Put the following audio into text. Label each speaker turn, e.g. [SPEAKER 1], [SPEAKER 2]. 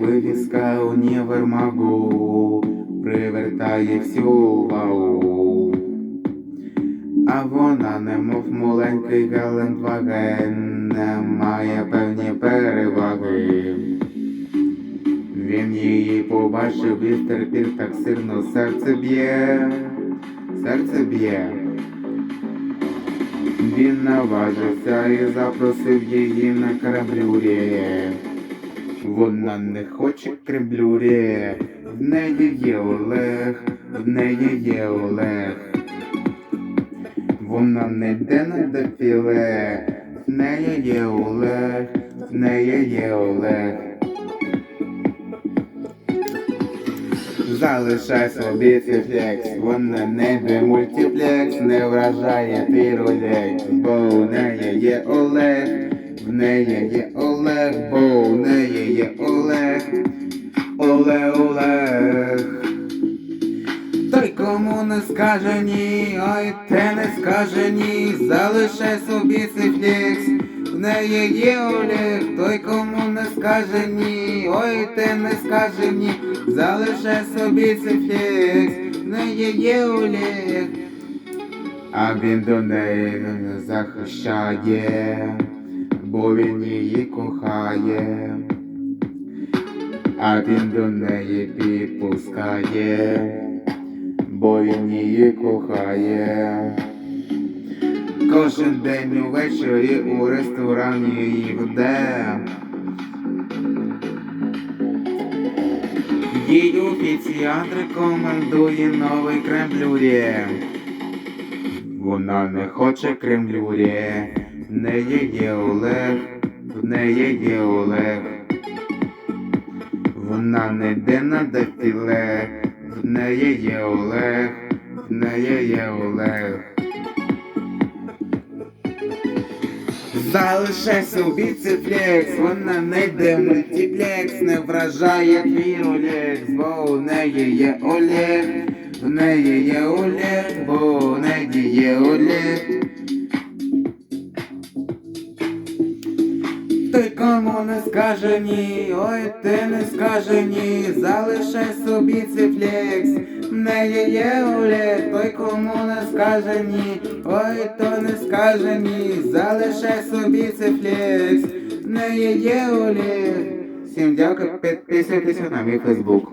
[SPEAKER 1] вивіска універмагу привертає всю увагу. А вона, немов маленький Гелендваген, має певні переваги. Він її побачив і стерпів так сильно серце б'є, серце б'є. Він наважився і запросив її на кремблюрі. Вона не хоче кремблюрі, в неї є Олег, в неї є Олег. Вона не йде на дефіле, в неї є Олег, в неї є Олег. Залишай собі цей флекс, вона не мультиплекс, не вражає твій ролекс, бо у неї є Олег, в неї є Олег, бо у неї є Олег, Олег, Олег. Той кому не скаже ні, ой, те не скаже ні, залишай собі цей флекс. В неї є Олег, той кому не скаже ні, ой, те не скаже ні, залишай собі цей флекс. В неї є Олег. А він до неї не захищає, бо він її кохає, а він до неї підпускає бо він її кохає. Кожен день увечері у ресторані її веде. Їй офіціант рекомендує новий кремблюрі. Вона не хоче кремблюрі. В неї є Олег, в неї є Олег. Вона не йде на дефіле, в неї є Олег, в неї є Олег. Залишай собі цей флекс, вона не йде мультиплекс, не вражає твій ролекс, бо у неї є Олег, в неї є Олег, бо у неї є Олег. Той кому не скаже ні, ой, ти не скаже ні, залишай собі цей флекс. не є є Олег, той кому не скаже ні, ой, то не скаже ні, залишай собі цей флекс. не є є Олег. Всім дякую, підписуйтесь на мій фейсбук.